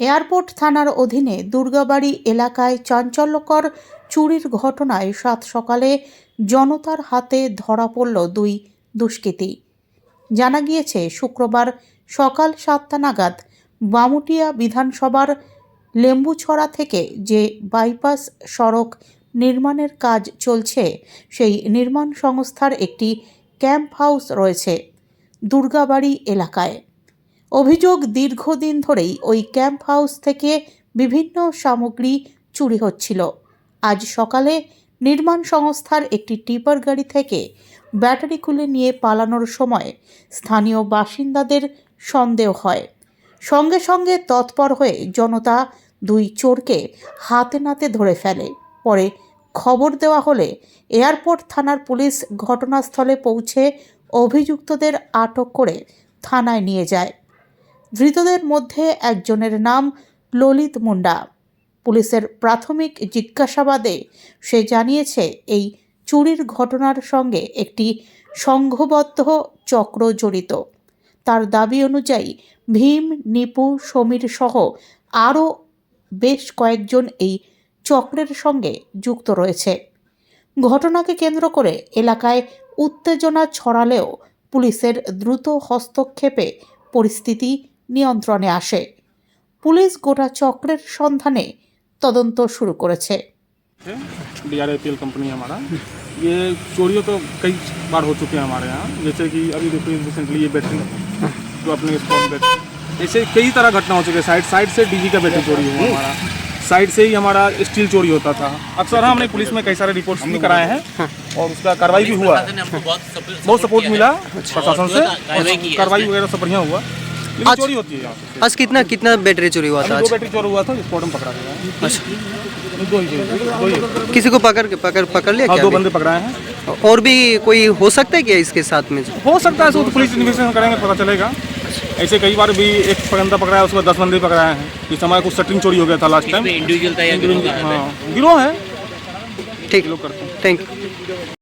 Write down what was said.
Airport থানার অধীনে দুর্গাবাড়ি এলাকায় চাঞ্চল্যকর চুরির ঘটনায় সাত সকালে জনতার হাতে ধরা পড়ল দুই দুষ্কৃতী। জানা গিয়েছে, শুক্রবার সকাল সাতটা নাগাদ বামুটিয়া বিধানসভার লেম্বুছড়া থেকে যে বাইপাস সড়ক নির্মাণের কাজ চলছে, সেই নির্মাণ সংস্থার একটি ক্যাম্প হাউস রয়েছে দুর্গাবাড়ি এলাকায়। অভিযোগ দীর্ঘদিন ধরেই ওই ক্যাম্প হাউস থেকে বিভিন্ন সামগ্রী চুরি হচ্ছিল। আজ সকালে নির্মাণ সংস্থার একটি টিপার গাড়ি থেকে ব্যাটারি খুলে নিয়ে পালানোর সময় স্থানীয় বাসিন্দাদের সন্দেহ হয়। সঙ্গে সঙ্গে তৎপর হয়ে জনতা দুই চোরকে হাতে নাতে ধরে ফেলে। পরে খবর দেওয়া হলে এয়ারপোর্ট থানার পুলিশ ঘটনাস্থলে পৌঁছে অভিযুক্তদের আটক করে থানায় নিয়ে যায়। ধৃতদের মধ্যে একজনের নাম ললিত মুন্ডা। পুলিশের প্রাথমিক জিজ্ঞাসাবাদে সে জানিয়েছে, এই চুরির ঘটনার সঙ্গে একটি সংঘবদ্ধ চক্র জড়িত। তার দাবি অনুযায়ী ভীম, নিপু, সমীর সহ আরও বেশ কয়েকজন এই চক্রের সঙ্গে যুক্ত রয়েছে। ঘটনাকে কেন্দ্র করে এলাকায় উত্তেজনা ছড়ালেও পুলিশের দ্রুত হস্তক্ষেপে পরিস্থিতি নিয়ন্ত্রণে আসে পুলিশ গোটা চক্রের সন্ধানে তদন্ত শুরু করেছে D R I P L company है हमारा ये चोरियों तो कई बार हो चुके हैं हमारे यहाँ जैसे कि अभी देखो रिसेंटली ये बैटरी जो अपने स्पॉट बैटरी ऐसे कई तरह घटना हो चुकी है साइड साइड से डीजी का बैटरी चोरी हुआ हमारा साइड से ही हमारा स्टील चोरी होता था अक्सर हमने पुलिस में कई सारे रिपोर्ट्स भी कराए हैं और उसका कार्रवाई भी हुआ प्रशासन ने हमको बहुत सपोर्ट बहुत सपोर्ट किया है। मिला और प्रशासन से जो कार्रवाई की और है कार्रवाई इसमें। वगैरह सब बढ़िया हुआ लेकिन आज- चोरी होती है यहाँ पे। आज कितना कितना बैटरी चोरी हुआ था अभी आज? दो बैटरी चोरी हुआ था स्पॉट में पकड़ा गया अच्छा। दो ही दो ही किसी को पकड़ के पकड़ पकड़ लिया हाँ क्या दो अभी? बंदे पकड़ाए हैं। और भी कोई हो सकता है क्या इसके साथ में? हो सकता है तो पुलिस इन्वेस्टिगेशन करेंगे पता चलेगा। ऐसे कई बार भी एक बंदा पकड़ाया उसके बाद दस बंदे पकड़ाए हैं। इस समय कुछ सेटिंग चोरी हो गया था लास्ट टाइम इंडिविजुअल था या ग्रुप है हाँ गिरोह है। ठीक। लोग करते हैं। Thank you